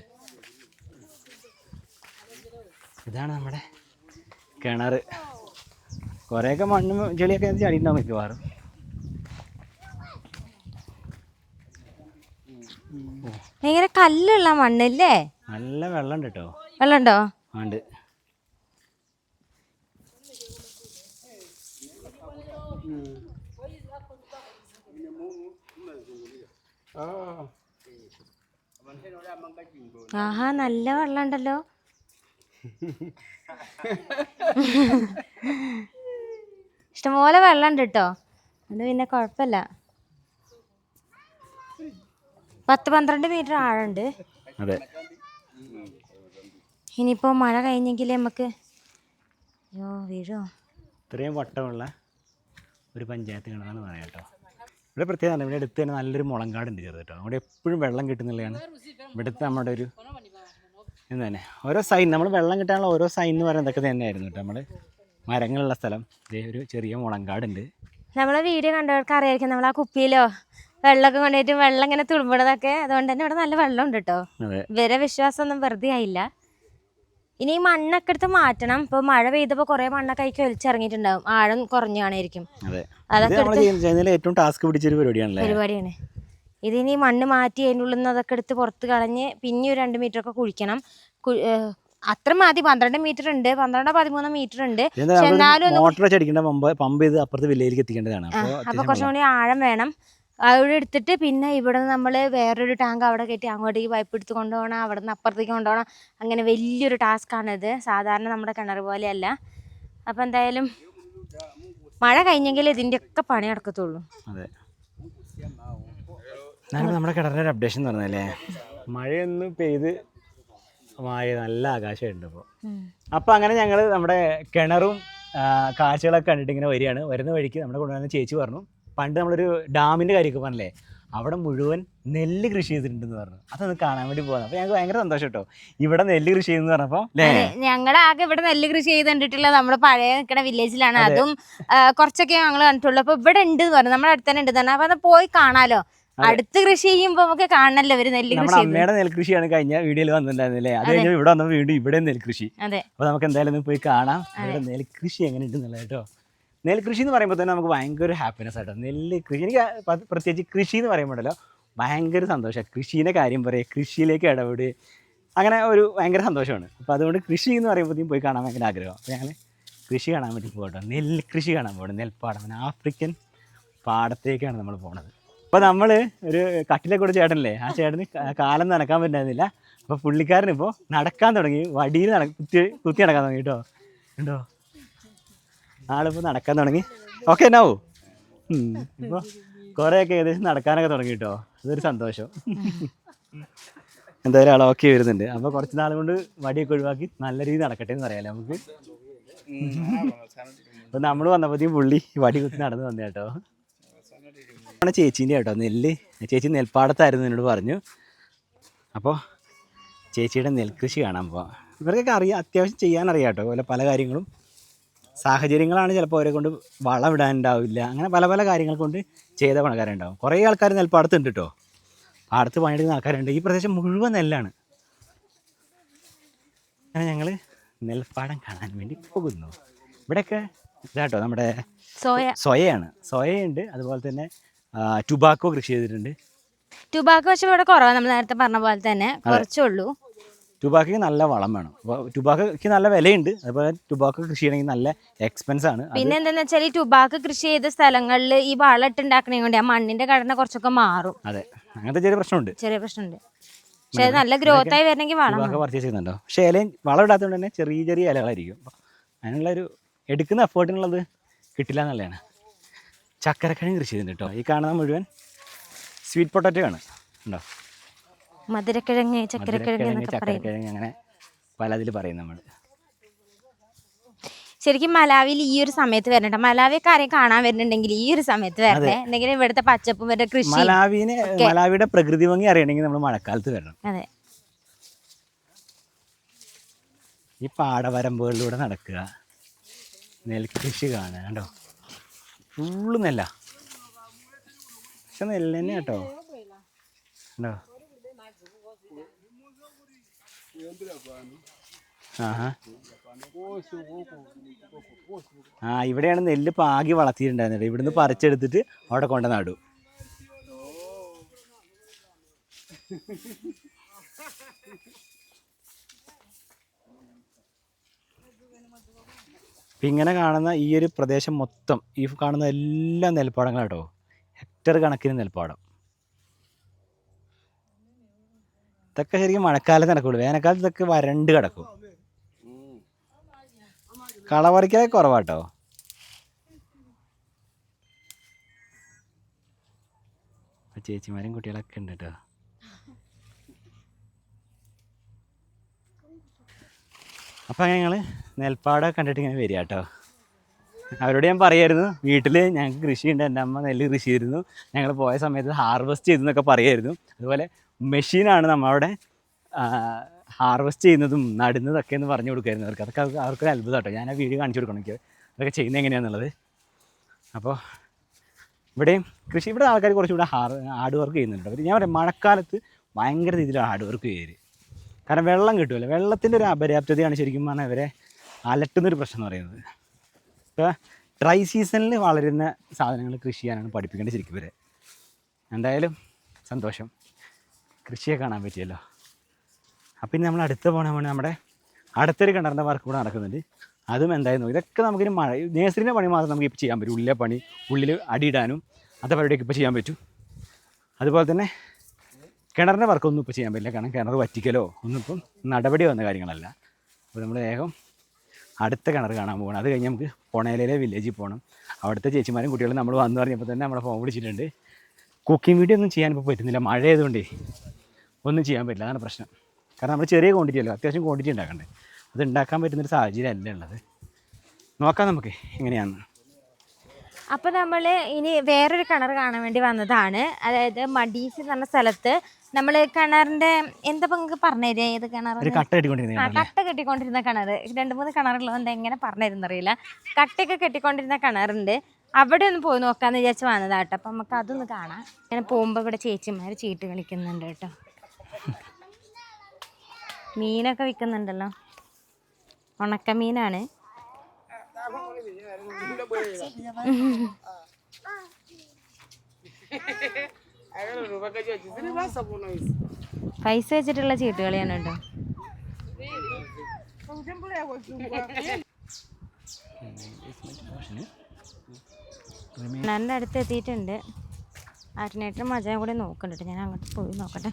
ഇതാണ് നമ്മുടെ കിണർ കുറേയൊക്കെ മണ്ണും ചെളിയൊക്കെ ചടിയിട്ടുണ്ടാവും മിക്കവാറും. ഭയങ്കര കല്ലുള്ള മണ്ണല്ലേ? നല്ല വെള്ളം ഉണ്ട് കേട്ടോ വെള്ളമുണ്ടോ? ഉണ്ട് ആഹാ നല്ല വെള്ളം ഉണ്ടല്ലോ ഇഷ്ടംപോലെ വെള്ളം ഉണ്ട് കേട്ടോ അത് പിന്നെ കുഴപ്പമില്ല പത്ത് പന്ത്രണ്ട് മീറ്റർ ആഴമുണ്ട് അതെ. ഇനിയിപ്പോൾ മഴ കഴിഞ്ഞെങ്കിൽ നമുക്ക് അയ്യോ വീഴോ? ഇത്രയും വട്ടമുള്ള ഒരു പഞ്ചായത്ത് കിണറാന്ന് പറയാം കേട്ടോ. ഇവിടെ പ്രത്യേകത ഇവിടെ അടുത്ത് തന്നെ നല്ലൊരു മുളങ്കാടുണ്ട് ചെറുത് കേട്ടോ അവിടെ എപ്പോഴും വെള്ളം കിട്ടുന്നില്ലയാണ് ഇവിടുത്തെ നമ്മുടെ ഒരു എന്ന് തന്നെ. ഓരോ സൈൻ നമ്മൾ വെള്ളം കിട്ടാനുള്ള ഓരോ സൈൻ എന്ന് പറയുന്നത് ഇതൊക്കെ തന്നെയായിരുന്നു കേട്ടോ നമ്മൾ മരങ്ങളുള്ള സ്ഥലം. ഇതേ ഒരു ചെറിയ മുളങ്കാടുണ്ട്. നമ്മളെ വീഡിയോ കണ്ടവർക്ക് അറിയായിരിക്കും നമ്മൾ ആ കുപ്പിയിലോ വെള്ളമൊക്കെ കൊണ്ടുപോയിട്ട് വെള്ളം ഇങ്ങനെ തുളുമ്പണതൊക്കെ അതുകൊണ്ട് തന്നെ ഇവിടെ നല്ല വെള്ളം ഉണ്ട് കേട്ടോ. അതെ. ഇവരെ വിശ്വാസമൊന്നും വെറുതെ ആയില്ല. ഇനി ഈ മണ്ണൊക്കെ എടുത്ത് മാറ്റണം. ഇപ്പൊ മഴ പെയ്തപ്പോൾ കുറേ മണ്ണൊക്കെ അതിലേക്ക് ഒലിച്ചിറങ്ങിയിട്ടുണ്ടാവും ആഴം കുറഞ്ഞു കാണായിരിക്കും അതൊക്കെ ഏറ്റവും ടാസ്ക് പിടിച്ചൊരു പരിപാടിയാണ്. ഇതിനി മണ്ണ് മാറ്റി അതിന്റെ ഉള്ളിൽ നിന്ന് അതൊക്കെ എടുത്ത് പുറത്ത് കളഞ്ഞ് പിന്നെ ഒരു രണ്ട് മീറ്റർ ഒക്കെ കുഴിക്കണം. അത്ര മതി. പന്ത്രണ്ട് മീറ്റർ ഉണ്ട്. പന്ത്രണ്ടോ പതിമൂന്നോ മീറ്റർ ഉണ്ട്. എന്നാലും മോട്ടർ പമ്പ് പമ്പ് ചെയ്ത് അപ്പുറത്ത് വില്ലയിലേക്ക് എത്തിക്കേണ്ടതാണ്. അപ്പോൾ കുറച്ചും കൂടി ആഴം വേണം. അവിടെ എടുത്തിട്ട് പിന്നെ ഇവിടെ നിന്ന് നമ്മൾ വേറൊരു ടാങ്ക് അവിടെ കയറ്റി അങ്ങോട്ടേക്ക് പൈപ്പ് എടുത്ത് കൊണ്ടുപോകണം. അവിടെ നിന്ന് അപ്പുറത്തേക്ക് കൊണ്ടുപോകണം. അങ്ങനെ വലിയൊരു ടാസ്ക്കാണിത് സാധാരണ നമ്മുടെ കിണർ പോലെയല്ല. അപ്പോൾ എന്തായാലും മഴ കഴിഞ്ഞെങ്കിൽ ഇതിന്റെയൊക്കെ പണി നടക്കത്തുള്ളൂ. അതെ. നമ്മുടെ കിണറിന്റെ ഒരു അപ്ഡേഷൻ എന്ന് പറഞ്ഞല്ലേ മഴയൊന്നും പെയ്ത് മായ നല്ല ആകാശമുണ്ട് ഇപ്പോൾ അപ്പോൾ അങ്ങനെ ഞങ്ങൾ നമ്മുടെ കിണറും കാഴ്ചകളൊക്കെ കണ്ടിട്ട് ഇങ്ങനെ വരികയാണ്. വരുന്ന വഴിക്ക് നമ്മുടെ കൊണ്ടുവന്ന ചേച്ചി പറഞ്ഞു പണ്ട് നമ്മളൊരു ഡാമിന്റെ കാര്യമൊക്കെ പറഞ്ഞില്ലേ അവിടെ മുഴുവൻ നെല്ല് കൃഷി ചെയ്തിട്ടുണ്ടെന്ന് പറഞ്ഞു. അതൊന്ന് കാണാൻ വേണ്ടി പോകുന്നത് അപ്പോൾ ഞങ്ങൾക്ക് ഭയങ്കര സന്തോഷം കേട്ടോ. ഇവിടെ നെല്ല് കൃഷി ചെയ്യുന്നു പറഞ്ഞപ്പോൾ ഞങ്ങളുടെ ആകെ ഇവിടെ നെല്ല് കൃഷി ചെയ്ത് കണ്ടിട്ടുള്ള നമ്മുടെ പഴയ നിൽക്കുന്ന വില്ലേജിലാണ് അതും. കുറച്ചൊക്കെ ഞങ്ങൾ കണ്ടിട്ടുള്ളൂ. അപ്പൊ ഇവിടെ ഉണ്ട് എന്ന് പറഞ്ഞു. നമ്മുടെ അടുത്ത് തന്നെ ഉണ്ട് തന്നെ അപ്പൊ അത് പോയി കാണാലോ. അടുത്ത് കൃഷി ചെയ്യുമ്പോ നമുക്ക് കാണണല്ലോ ഒരു നെല്ല് നമ്മുടെ അമ്മയുടെ നെൽകൃഷിയാണ് കഴിഞ്ഞ വീഡിയോയിൽ വന്നിട്ടുണ്ടായിരുന്നില്ലേ? അത് കഴിഞ്ഞാൽ ഇവിടെ വന്നപ്പോൾ വീണ്ടും ഇവിടെ നെൽകൃഷി. അപ്പൊ നമുക്ക് എന്തായാലും പോയി കാണാം. ഇവിടെ നെൽകൃഷി എങ്ങനെയുണ്ടെന്നുള്ളത് കേട്ടോ. നെൽകൃഷി എന്ന് പറയുമ്പോൾ തന്നെ നമുക്ക് ഭയങ്കര ഹാപ്പിനെസ് ആട്ടോ. നെല്ല് കൃഷി. എനിക്ക് പ്രത്യേകിച്ച് കൃഷി എന്ന് പറയുമ്പോഴല്ലോ ഭയങ്കര സന്തോഷമാണ് കൃഷീന്റെ കാര്യം പറയുക കൃഷിയിലേക്ക് ഇടപെടുക അങ്ങനെ ഒരു ഭയങ്കര സന്തോഷമാണ്. അപ്പോൾ അതുകൊണ്ട് കൃഷി എന്ന് പറയുമ്പോഴത്തേക്കും പോയി കാണാൻ ഭയങ്കര ആഗ്രഹം. അപ്പോൾ ഞങ്ങൾ കൃഷി കാണാൻ വേണ്ടി പോകട്ടോ. നെൽകൃഷി കൃഷി കാണാൻ പോകണം. നെൽപ്പാടം. ആഫ്രിക്കൻ പാടത്തേക്കാണ് നമ്മൾ പോണത്. അപ്പോൾ നമ്മൾ ഒരു കട്ടിലെ കൂടെ ചേട്ടനല്ലേ ആ ചേട്ടന് കാലം നടക്കാൻ പറ്റുന്നില്ല അപ്പോൾ പുള്ളിക്കാരൻ ഇപ്പോൾ നടക്കാൻ തുടങ്ങി വടിയിൽ നട കുത്തി കുത്തി നടക്കാൻ തുടങ്ങി കേട്ടോ. ഉണ്ടോ ആളിപ്പോൾ നടക്കാൻ തുടങ്ങി. ഓക്കെ എന്നാവോ ഇപ്പോൾ കുറേയൊക്കെ ഏകദേശം നടക്കാനൊക്കെ തുടങ്ങി കേട്ടോ. അതൊരു സന്തോഷം. എന്തായാലും ആൾ ഓക്കെ വരുന്നുണ്ട്. അപ്പോൾ കുറച്ച് നാൾ കൊണ്ട് വടിയൊക്കെ ഒഴിവാക്കി നല്ല രീതിയിൽ നടക്കട്ടെ എന്ന് പറയാമല്ലോ നമുക്ക്. അപ്പോൾ നമ്മൾ വന്നപ്പോഴത്തേക്കും പുള്ളി വടി കുത്തി നടന്ന് വന്നു കേട്ടോ. ആണ് ചേച്ചീന്റെ കേട്ടോ നെല്ല്. ചേച്ചി നെൽപ്പാടത്തായിരുന്നു എന്നോട് പറഞ്ഞു. അപ്പോൾ ചേച്ചിയുടെ നെൽകൃഷി കാണാൻ പോവാം. ഇവർക്കൊക്കെ അറിയാം അത്യാവശ്യം ചെയ്യാൻ അറിയാം കേട്ടോ അതുപോലെ പല കാര്യങ്ങളും. സാഹചര്യങ്ങളാണ് ചിലപ്പോൾ അവരെ കൊണ്ട് വളം ഇടാനുണ്ടാവില്ല അങ്ങനെ പല പല കാര്യങ്ങൾ കൊണ്ട് ചെയ്ത പണക്കാരുണ്ടാവും. കുറേ ആൾക്കാർ നെൽപ്പാടത്തുണ്ട് കേട്ടോ. പാടത്ത് പണിയെടുക്കുന്ന ആൾക്കാരുണ്ട്. ഈ പ്രദേശം മുഴുവൻ നെല്ലാണ്. അങ്ങനെ ഞങ്ങൾ നെൽപ്പാടം കാണാൻ വേണ്ടി പോകുന്നു. ഇവിടെയൊക്കെ ഇതാട്ടോ നമ്മുടെ സോയ. സോയയാണ്. സോയയുണ്ട്. അതുപോലെ തന്നെ ടുബാക്കോ കൃഷി ചെയ്തിട്ടുണ്ട്. ടുബാക്കോ പക്ഷെ ഇവിടെ കുറവാണ് നമ്മൾ നേരത്തെ പറഞ്ഞ പോലെ തന്നെ കുറച്ചേ ഉള്ളൂ. ടുബാക്കോയ്ക്ക് നല്ല വളം വേണം. ടുബാക്കോയ്ക്ക് നല്ല വിലയുണ്ട്. അതുപോലെ ടുബാക്കോ കൃഷി ചെയ്യണമെങ്കിൽ നല്ല എക്സ്പെൻസ് ആണ്. പിന്നെ എന്താന്ന് വെച്ചാൽ ഈ ടുബാക്കോ കൃഷി ചെയ്ത സ്ഥലങ്ങളിൽ ഈ വളം ഇട്ടുണ്ടാക്കണേ കൊണ്ട് ആ മണ്ണിന്റെ ഘടന കുറച്ചൊക്കെ മാറും. അതെ. അങ്ങനത്തെ ചെറിയ പ്രശ്നമുണ്ട്. ചെറിയ പ്രശ്നമുണ്ട്. പക്ഷേ നല്ല ഗ്രോത്ത് ആയി വരണമെങ്കിൽ വളം ടുബാക്കോ പർച്ചേസ് ചെയ്യുന്നുണ്ടോ? പക്ഷേ ഇലയും വളം ഇടാത്തതുകൊണ്ട് തന്നെ ചെറിയ ചെറിയ ഇലകളായിരിക്കും. അതിനുള്ള അതിനുള്ളൊരു എടുക്കുന്ന എഫേർട്ടിനുള്ളത് കിട്ടില്ല എന്നുള്ളതാണ്. ചക്കരക്കണി കൃഷി ചെയ്യുന്നുണ്ട് കേട്ടോ. ഈ കാണുന്ന മുഴുവൻ സ്വീറ്റ് പൊട്ടാറ്റോ ആണ്. ഉണ്ടോ? മധുരക്കിഴങ്ങ് ചക്കരക്കിഴങ്ങ് ചക്കരക്കിഴങ്ങ് അങ്ങനെ പലതിൽ പറയും നമ്മൾ ശരിക്കും മലാവിയിൽ ഈ ഒരു സമയത്ത് വരണ്ട മലാവിയൊക്കെ ആരെയും കാണാൻ വരുന്നുണ്ടെങ്കിൽ ഈ ഒരു സമയത്ത് വരണ്ടേ എന്തെങ്കിലും ഇവിടുത്തെ പച്ചപ്പും ഇവരുടെ കൃഷി മലാവിന് മലാവിയുടെ പ്രകൃതി ഭംഗി അറിയണമെങ്കിൽ നമ്മൾ മഴക്കാലത്ത് വരണം. അതെ. ഈ പാടവരമ്പുകളിലൂടെ നടക്കുക. നെൽകൃഷി കാണുക കേട്ടോ. ഫുള്ള് നെല്ല. പക്ഷെ നെല്ല് തന്നെ കേട്ടോ. കേട്ടോ? ആ ഇവിടെയാണ് നെല്ല് പാകി വളർത്തിയിട്ടുണ്ടായിരുന്നത് ഇവിടുന്ന് പറിച്ചെടുത്തിട്ട് അവിടെ കൊണ്ട് ഇങ്ങനെ കാണുന്ന ഈ ഒരു പ്രദേശം മൊത്തം ഈ കാണുന്ന എല്ലാ നെൽപ്പാടങ്ങളും കേട്ടോ ഹെക്ടർ കണക്കിന് നെൽപ്പാടം. ഇതൊക്കെ ശരിക്കും മഴക്കാലത്ത് നടക്കുള്ളൂ. വേനൽക്കാലത്ത് ഇതൊക്കെ വരണ്ട് കിടക്കും. കളപറിക്കലൊക്കെ കുറവാട്ടോ ചേച്ചിമാരും കുട്ടികളൊക്കെ ഉണ്ട് കേട്ടോ. അപ്പം അങ്ങനെ ഞങ്ങൾ നെൽപ്പാടം കണ്ടിട്ട് ഇങ്ങനെ വരിക കേട്ടോ. അവരോട് ഞാൻ പറയായിരുന്നു വീട്ടിൽ ഞങ്ങൾക്ക് കൃഷിയുണ്ട് എന്റെ അമ്മ നെല്ല് കൃഷി ചെയ്തിരുന്നു. ഞങ്ങൾ പോയ സമയത്ത് ഹാർവെസ്റ്റ് ചെയ്തു എന്നൊക്കെ പറയായിരുന്നു. അതുപോലെ മെഷീനാണ് നമ്മളവിടെ ഹാർവെസ്റ്റ് ചെയ്യുന്നതും നടുന്നതൊക്കെ എന്ന് പറഞ്ഞു കൊടുക്കുമായിരുന്നു അവർക്ക്. അതൊക്കെ അവർക്ക് അത്ഭുതം കേട്ടോ. ഞാൻ ആ വീഡിയോ കാണിച്ചു കൊടുക്കണം എനിക്ക്. അതൊക്കെ ചെയ്യുന്നത് എങ്ങനെയാണെന്നുള്ളത് അപ്പോൾ ഇവിടെയും കൃഷി ഇവിടെ ആൾക്കാർ കുറച്ചുകൂടെ ഹാർ ഹാർഡ് വർക്ക് ചെയ്യുന്നുണ്ട്. അവർ ഞാൻ പറയാം മഴക്കാലത്ത് ഭയങ്കര രീതിയിൽ ഹാർഡ് വർക്ക് ചെയ്യരുത് കാരണം വെള്ളം കിട്ടുമല്ലോ വെള്ളത്തിന്റെ ഒരു അപര്യാപ്തതയാണ് ശരിക്കും പറഞ്ഞാൽ ഇവരെ അലട്ടുന്നൊരു പ്രശ്നം എന്ന് പറയുന്നത്. ഇപ്പോൾ ഡ്രൈ സീസണിൽ വളരുന്ന സാധനങ്ങൾ കൃഷി ചെയ്യാനാണ് പഠിപ്പിക്കേണ്ടത് ശരിക്കും ഇവരെ. എന്തായാലും സന്തോഷം. കൃഷിയെ കാണാൻ പറ്റിയല്ലോ. അപ്പം നമ്മൾ അടുത്ത പോകണ വേണ്ടി നമ്മുടെ അടുത്തൊരു കിണറിന്റെ വർക്ക് കൂടെ നടക്കുന്നുണ്ട്. അതും എന്തായിരുന്നു ഇതൊക്കെ നമുക്കിനി മഴ നേഴ്സറിന്റെ പണി മാത്രം നമുക്ക് ഇപ്പോൾ ചെയ്യാൻ പറ്റും. ഉള്ളിലെ പണി ഉള്ളിൽ അടിയിടാനും അത് പരിപാടിയൊക്കെ ഇപ്പോൾ ചെയ്യാൻ പറ്റും. അതുപോലെ തന്നെ കിണറിന്റെ വർക്കൊന്നും ഇപ്പോൾ ചെയ്യാൻ പറ്റില്ല. കാരണം കിണർ വറ്റിക്കലോ ഒന്നും ഇപ്പം നടപടി വന്ന കാര്യങ്ങളല്ല. അപ്പോൾ നമ്മൾ വേഗം അടുത്ത കിണർ കാണാൻ പോകണം അത് കഴിഞ്ഞ് നമുക്ക് പൊണേലയിലെ വില്ലേജിൽ പോകണം അവിടുത്തെ ചേച്ചിമാരും കുട്ടികളും നമ്മൾ വന്നു പറഞ്ഞപ്പോൾ തന്നെ നമ്മളെ ഫോൺ വിളിച്ചിട്ടുണ്ട്. കുക്കിംഗ് വീഡിയോ ഒന്നും ചെയ്യാൻ ഇപ്പോൾ പറ്റുന്നില്ല. മഴ ആയതുകൊണ്ടേ ഒന്നും ചെയ്യാൻ പറ്റില്ല. അതാണ് പ്രശ്നം. കാരണം നമ്മൾ ചെറിയ ക്വാണ്ടിറ്റി അല്ലോ അത്യാവശ്യം ക്വാണ്ടിറ്റി ഉണ്ടാക്കണ്ടേ. അത് ഉണ്ടാക്കാൻ പറ്റുന്നൊരു സാഹചര്യം അല്ല ഉള്ളത്. നോക്കാം നമുക്ക് എങ്ങനെയാണെന്ന് അപ്പോൾ നമ്മൾ ഇനി വേറൊരു കിണർ കാണാൻ വേണ്ടി വന്നതാണ്. അതായത് മഡീസ് എന്ന് പറഞ്ഞ സ്ഥലത്ത് നമ്മൾ കിണറിന്റെ എന്താ പങ്ക് പറഞ്ഞുതരാ ഏത് കിണർ ഒരു കട്ട കെട്ടിക്കൊണ്ടിരുന്ന ആ? കട്ട കെട്ടിക്കൊണ്ടിരുന്ന കിണർ രണ്ട് മൂന്ന് കിണറുള്ളതുകൊണ്ട് എങ്ങനെ പറഞ്ഞിരുന്നറിയില്ല കട്ടയൊക്കെ കെട്ടിക്കൊണ്ടിരുന്ന കിണറുണ്ട്. അവിടെ ഒന്ന് പോയി നോക്കാന്ന് വിചാരിച്ച് വന്നതാ കേട്ടോ. അപ്പം നമുക്ക് അതൊന്ന് കാണാം. ഇങ്ങനെ പോകുമ്പോൾ ഇവിടെ ചേച്ചിമാർ ചീട്ട് കളിക്കുന്നുണ്ട് കേട്ടോ. മീനൊക്കെ വിൽക്കുന്നുണ്ടല്ലോ. ഉണക്കമീനാണ്. പൈസ വെച്ചിട്ടുള്ള ചീട്ട് കളിയാണ് കേട്ടോ. കിണറിന്റെ അടുത്ത് എത്തിയിട്ടുണ്ട്. അരനേറ്റർ മജയും കൂടെ നോക്കണ്ടിട്ട് ഞാൻ അങ്ങോട്ട് പോയി നോക്കട്ടെ.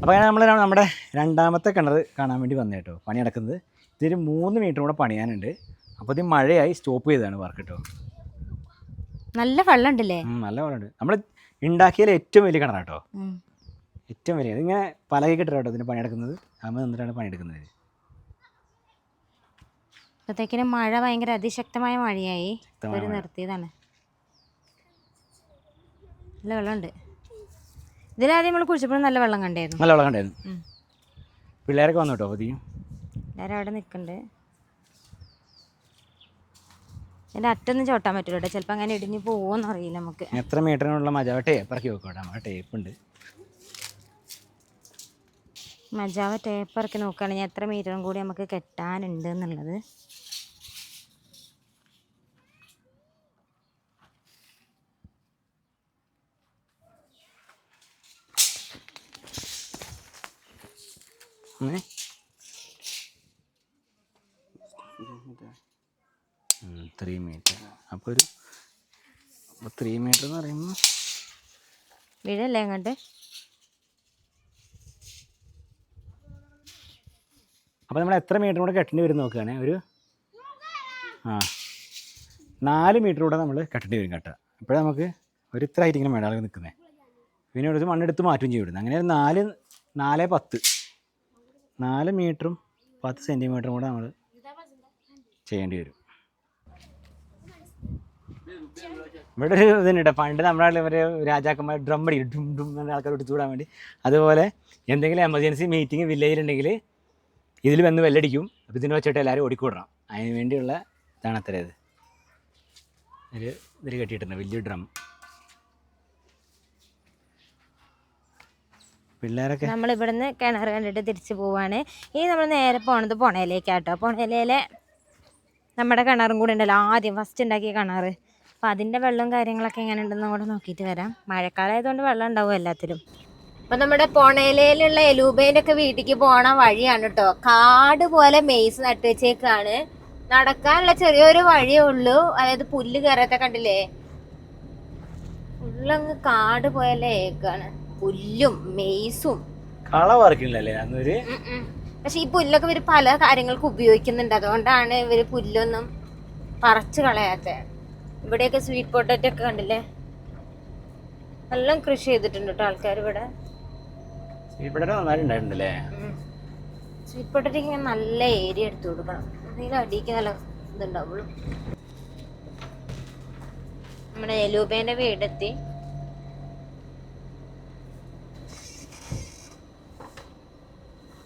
അപ്പോൾ അങ്ങനെ നമ്മൾ നമ്മുടെ രണ്ടാമത്തെ കിണർ കാണാൻ വേണ്ടി വന്നു കേട്ടോ. പണി നടക്കുന്നത്. ഇതിന് മൂന്ന് മീറ്റർ കൂടെ പണിയാനുണ്ട്. അപ്പോൾ ഇത് മഴയായി സ്റ്റോപ്പ് ചെയ്തതാണ് വർക്ക് കേട്ടോ. നല്ല വെള്ളം ഉണ്ടല്ലേ നല്ല നല്ല വെള്ളമുണ്ട്. നമ്മൾ ഉണ്ടാക്കിയാൽ ഏറ്റവും വലിയ കിണറാണ് കേട്ടോ. ഏറ്റവും വലിയ. ഇതിങ്ങനെ പലകെ കിട്ടുക കേട്ടോ ഇതിന് പണിയെടുക്കുന്നത്. അമ്മ നിന്നിട്ടാണ് പണിയെടുക്കുന്നത് അപ്പോഴത്തേക്കിനും മഴ ഭയങ്കര അതിശക്തമായ മഴയായി. ഒരു. നിർത്തിയതാണ്. നല്ല വെള്ളമുണ്ട്. ഇതിലാദ്യം നമ്മൾ കുഴിച്ചപ്പോൾ നല്ല വെള്ളം കണ്ടായിരുന്നു. നല്ല വെള്ളം കണ്ടായിരുന്നു. പിള്ളേരൊക്കെ വന്നു കേട്ടോ അവിടെ നിൽക്കുന്നുണ്ട് എന്റെ അറ്റൊന്നും ചോട്ടാൻ പറ്റില്ല കേട്ടോ. ചിലപ്പോൾ അങ്ങനെ ഇടിഞ്ഞ് പോകുമെന്ന് അറിയില്ല നമുക്ക്. എത്ര മീറ്ററിനുള്ള മജാവ? ടേപ്പറക്കി വെക്കും കേട്ടോ. നമ്മുടെ ടേപ്പ് ഉണ്ട്. മജാവ ടേപ്പ് ഇറക്കി നോക്കുകയാണെങ്കിൽ എത്ര മീറ്ററും കൂടി നമുക്ക് കെട്ടാനുണ്ട് എന്നുള്ളത്. അങ്ങനെ ത്രീ മീറ്റർ അപ്പോൾ ഒരു അപ്പോൾ ത്രീ മീറ്റർ എന്ന് പറയുമ്പോൾ വീഴല്ലേ അങ്ങോട്ട്? അപ്പോൾ നമ്മൾ എത്ര മീറ്റർ കൂടെ കെട്ടേണ്ടി വരും നോക്കുകയാണെ ഒരു ആ. നാല് മീറ്റർ കൂടെ നമ്മൾ കെട്ടേണ്ടി വരും കേട്ടോ. അപ്പോഴേ നമുക്ക് ഒരു ഇത്ര ആയിട്ട് ഇങ്ങനെ മേടാൾ നിൽക്കുന്നത് പിന്നെ ഒരു മണ്ണെടുത്ത് മാറ്റും ചെയ്യും അങ്ങനെ ഒരു നാല് നാല് പത്ത്. നാല് മീറ്ററും പത്ത് സെന്റിമീറ്ററും കൂടെ നമ്മൾ ചെയ്യേണ്ടി വരും. ഇവിടെ ഒരു ഇതുണ്ട്. പണ്ട് നമ്മുടെ നാട്ടിൽ രാജാക്കന്മാർ ഡ്രം അടി ഡും ഡും എന്ന ആൾക്കാർ എടുത്തു കൂടാൻ വേണ്ടി. അതുപോലെ എന്തെങ്കിലും എമർജൻസി മീറ്റിംഗ് വില്ലേജിലുണ്ടെങ്കിൽ ഇതിൽ വന്ന് വെല്ലടിക്കും. അപ്പോൾ ഇതിന് വെച്ചിട്ട് എല്ലാവരും ഓടിക്കൂടണം. അതിന് വേണ്ടിയുള്ള ഇതാണ് അത്ര ഇത്. ഒരു ഇതിൽ കെട്ടിയിട്ടുണ്ട്. വലിയ ഡ്രം പിള്ളേരൊക്കെ? നമ്മൾ ഇവിടുന്ന് കിണർ കണ്ടിട്ട് തിരിച്ചു പോവാണ്. ഇനി നമ്മൾ നേരെ പോണത് പുണയിലേക്കാട്ടോ പുണയിലെ നമ്മുടെ കിണറും കൂടെ ഉണ്ടല്ലോ. ആദ്യം ഫസ്റ്റ് ഉണ്ടാക്കിയ കിണർ അപ്പോൾ അതിന്റെ വെള്ളവും കാര്യങ്ങളൊക്കെ എങ്ങനെ ഉണ്ടെന്ന് കൂടെ നോക്കിയിട്ട് വരാം. മഴക്കാലം ആയതുകൊണ്ട് വെള്ളം ഉണ്ടാവും എല്ലാത്തിലും. അപ്പം നമ്മുടെ പൊണയിലുള്ള എലൂബേന്റെ ഒക്കെ വീട്ടിലേക്ക് പോണ വഴിയാണ് കേട്ടോ കാട് പോലെ മെയ്സ് നട്ട് വെച്ചേക്കാണ്. നടക്കാനുള്ള ചെറിയൊരു വഴിയേ ഉള്ളൂ. അതായത് പുല്ല് കയറത്തെ കണ്ടില്ലേ? ഉള്ളങ്ങ് കാട് പോലെ ഏക്കാണ് പുല്ലും മെയ്സും കള അന്നൊരു. പക്ഷെ ഈ പുല്ലൊക്കെ ഇവർ പല കാര്യങ്ങൾക്ക് ഉപയോഗിക്കുന്നുണ്ട്. അതുകൊണ്ടാണ് ഇവർ പുല്ലൊന്നും പറിച്ചു കളയാത്ത. ഇവിടെയൊക്കെ സ്വീറ്റ് പൊട്ടറ്റോ ഒക്കെ കണ്ടില്ലേ? എല്ലാം കൃഷി ചെയ്തിട്ടുണ്ട് കേട്ടോ ആൾക്കാർ ഇവിടെ സ്വീറ്റ് പൊട്ടറ്റോ നന്നായിട്ടുണ്ടായിരുന്നില്ലേ സ്വീറ്റ് പൊട്ടറ്റോക്ക് ഞാൻ നല്ല ഏരിയ എടുത്തു കൊടുക്കണം. എന്തെങ്കിലും അടിക്ക് നല്ല ഇതുണ്ടാവുള്ളൂ. നമ്മുടെ എലൂബേന്റെ വീടെത്തി.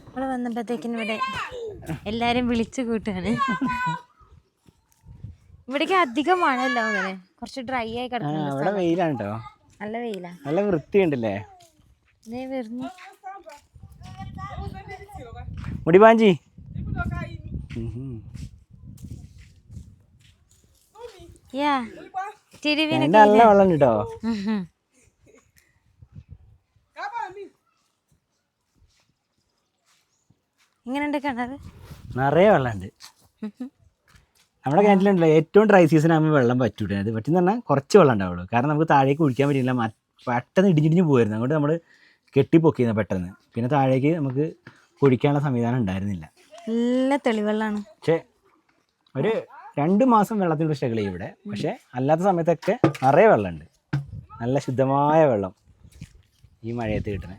നമ്മൾ വന്നപ്പോഴത്തേക്കിനും ഇവിടെ എല്ലാവരും വിളിച്ചു കൂട്ടുകയാണ്. ഇവിടേക്ക് അധികമാണല്ലോ അങ്ങനെ കുറച്ച് ഡ്രൈ ആയി കിടക്കുന്നു കിടക്കുന്നുണ്ട് അവിടെ. വെയിലാണ് കേട്ടോ നല്ല വെയിലാ. നല്ല വൃത്തിയുണ്ടല്ലേ? ദേ വരുന്നു. മുടിപാഞ്ചി യാ ടിടിവിനൊക്കെ നല്ല വെള്ളം കേട്ടോ ഇങ്ങനെ ഉണ്ട് കിണറ് നിറയെ വെള്ളമുണ്ട്. നമ്മുടെ കിണറ്റിലുണ്ടല്ലോ ഏറ്റവും ഡ്രൈ സീസൺ ആകുമ്പോൾ വെള്ളം പറ്റൂല? അത് പറ്റുന്ന പറഞ്ഞാൽ കുറച്ച് വെള്ളം ഉണ്ടാവുള്ളൂ. കാരണം നമുക്ക് താഴേക്ക് കുഴിക്കാൻ പറ്റില്ല പെട്ടെന്ന് ഇടിഞ്ഞിടിഞ്ഞ് പോയിരുന്നു. അങ്ങോട്ട് നമ്മൾ കെട്ടിപ്പൊക്കിയിരുന്നു പെട്ടെന്ന്. പിന്നെ താഴേക്ക് നമുക്ക് കുഴിക്കാനുള്ള സംവിധാനം ഉണ്ടായിരുന്നില്ല. നല്ല തെളിവെള്ളാണ്. പക്ഷേ ഒരു രണ്ട് മാസം വെള്ളത്തിന് സ്ട്രഗിൾ ചെയ്യും ഇവിടെ. പക്ഷേ അല്ലാത്ത സമയത്തൊക്കെ നിറയെ വെള്ളമുണ്ട്. നല്ല ശുദ്ധമായ വെള്ളം ഈ മഴയത്ത് കിട്ടണേ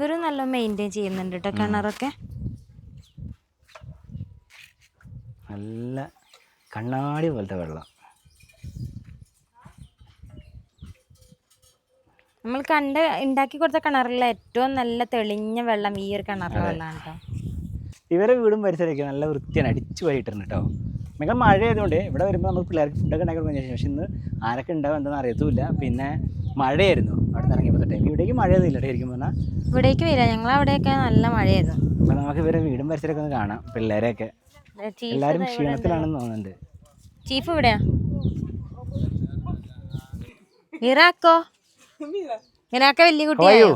ഗുരു നല്ല മെയിന്റെയിൻ ചെയ്യുന്നുണ്ട് കേട്ടോ കിണറൊക്കെ. നല്ല കണ്ണാടി പോലത്തെ വെള്ളം. നമ്മൾ കണ്ട് ഉണ്ടാക്കി കൊടുത്ത കിണറിലെ ഏറ്റവും നല്ല തെളിഞ്ഞ വെള്ളം ഈ ഒരു കിണറിലെ വെള്ളമാണ് കേട്ടോ. ഇവരെ വീടും പരിസരമൊക്കെ നല്ല വൃത്തിയാണ് അടിച്ചു പോയിട്ടുണ്ട് കേട്ടോ. ഭയങ്കര മഴ ആയതുകൊണ്ട് ഇവിടെ വരുമ്പോൾ നമുക്ക് പിള്ളേർക്ക് ഫുഡൊക്കെ ഉണ്ടാക്കി കൊടുക്കാൻ പക്ഷേ ഇന്ന് ആരൊക്കെ ഉണ്ടാവും എന്താണെന്ന് അറിയത്തുമില്ല. പിന്നെ മഴയായിരുന്നു അവിടെ നിന്ന് ഇറങ്ങിയപ്പോൾ തൊട്ടേ. ഇവിടേക്ക് മഴയൊന്നും ഇല്ല ശരിക്കും പറഞ്ഞാൽ ഇവിടേക്ക് വരിക ഞങ്ങൾ അവിടെയൊക്കെ നല്ല മഴയായിരുന്നു. അപ്പോൾ നമുക്ക് ഇവരെ വീടും പരിസരമൊക്കെ ഒന്ന് കാണാം പിള്ളേരെയൊക്കെ. ഉണ്ട്. ക്ഷീണത്തിലാണെന്ന് തോന്നുന്നുണ്ട്. ചീഫ് ഇവിടെയാ? ഇറാക്കോ ഇറാക്ക വലിയ കുട്ടിയായോ?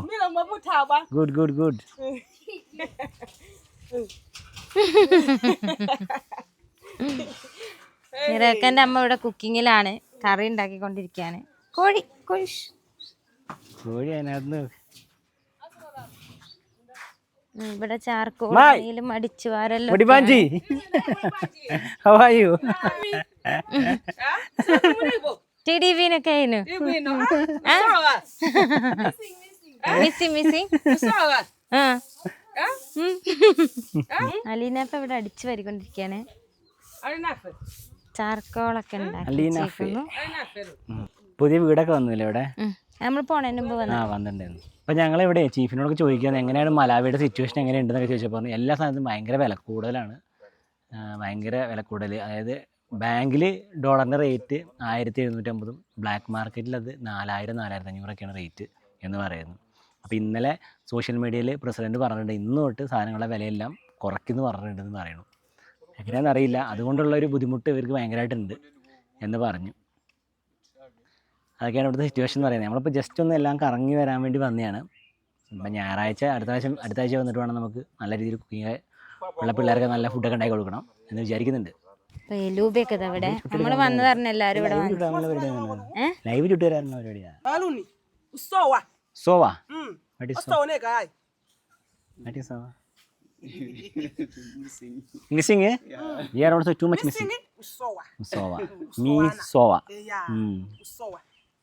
ഗുഡ് ഗുഡ് ഗുഡ് ഇറാക്കന്റെ അമ്മ ഇവിടെ കുക്കിങ്ങിലാണ് കറി ഉണ്ടാക്കിക്കൊണ്ടിരിക്കുകയാണ്. കോഴി കോഴി. കോഴി അതിനകത്ത് ഇവിടെ ചാർക്കോലും അടിച്ചു വാരല്ലോ മുടിപാഞ്ചി ഹവായു ടി ഡി വിനൊക്കെ ആയിരുന്നു മിസ്സിങ് മിസ്സിങ് ആ? ഉം. അലീനപ്പ ഇവിടെ അടിച്ചു വരിക്കൊണ്ടിരിക്കുകയാണ് ചാർക്കോളൊക്കെ ഉണ്ടാക്കി പുതിയ വീടൊക്കെ വന്നില്ലേ ഇവിടെ? നമ്മൾ പോണതിന് മുമ്പ് വന്നു ആ വന്നിട്ടുണ്ടായിരുന്നു. അപ്പോൾ ഞങ്ങൾ ഇവിടെ ചീഫിനോട് ചോദിക്കുന്നത് എങ്ങനെയാണ് മലാവിയുടെ സിറ്റുവേഷൻ എങ്ങനെയുണ്ടെന്നൊക്കെ ചോദിച്ചപ്പോൾ പറഞ്ഞു എല്ലാ സ്ഥലത്തും ഭയങ്കര വില കൂടുതലാണ്. ഭയങ്കര വില കൂടുതൽ. അതായത് ബാങ്കിൽ ഡോളറിന്റെ റേറ്റ് ആയിരത്തി എഴുന്നൂറ്റമ്പതും ബ്ലാക്ക് മാർക്കറ്റിൽ അത് നാലായിരം നാലായിരത്തി അഞ്ഞൂറൊക്കെയാണ് റേറ്റ് എന്ന് പറയുന്നത്. അപ്പോൾ ഇന്നലെ സോഷ്യൽ മീഡിയയിൽ പ്രസിഡന്റ് പറഞ്ഞിട്ടുണ്ട് ഇന്ന് തൊട്ട് സാധനങ്ങളുടെ വിലയെല്ലാം കുറയ്ക്കുന്നു പറഞ്ഞിട്ടുണ്ടെന്ന് പറയണു എങ്ങനെയാണെന്ന് അറിയില്ല അതുകൊണ്ടുള്ള ഒരു ബുദ്ധിമുട്ട് ഇവർക്ക് ഭയങ്കരമായിട്ടുണ്ട് എന്ന് പറഞ്ഞു. അതൊക്കെയാണ് ഇവിടുത്തെ സിറ്റുവേഷൻ എന്ന് പറയുന്നത്. നമ്മളിപ്പോൾ ജസ്റ്റ് ഒന്ന് എല്ലാം കറങ്ങി വരാൻ വേണ്ടി വന്നതാണ്. ഇപ്പം ഞായറാഴ്ച അടുത്ത ആഴ്ച അടുത്ത ആഴ്ച വന്നിട്ട് വേണം നമുക്ക് നല്ല രീതിയിൽ കുക്കിംഗ് ഉള്ള പിള്ളേർക്ക് നല്ല ഫുഡൊക്കെ ഉണ്ടാക്കി കൊടുക്കണം എന്ന് വിചാരിക്കുന്നുണ്ട്. ലൂബിയൊക്കെ ഇവിടെ. നമ്മൾ വന്നു പറഞ്ഞ എല്ലാവരും ഇവിടെ? ലൈവ് ചുട്ടു വരാനുള്ള പരിപാടിയാണ് സോവാ missing you are also too much missing. Zoa me സോവ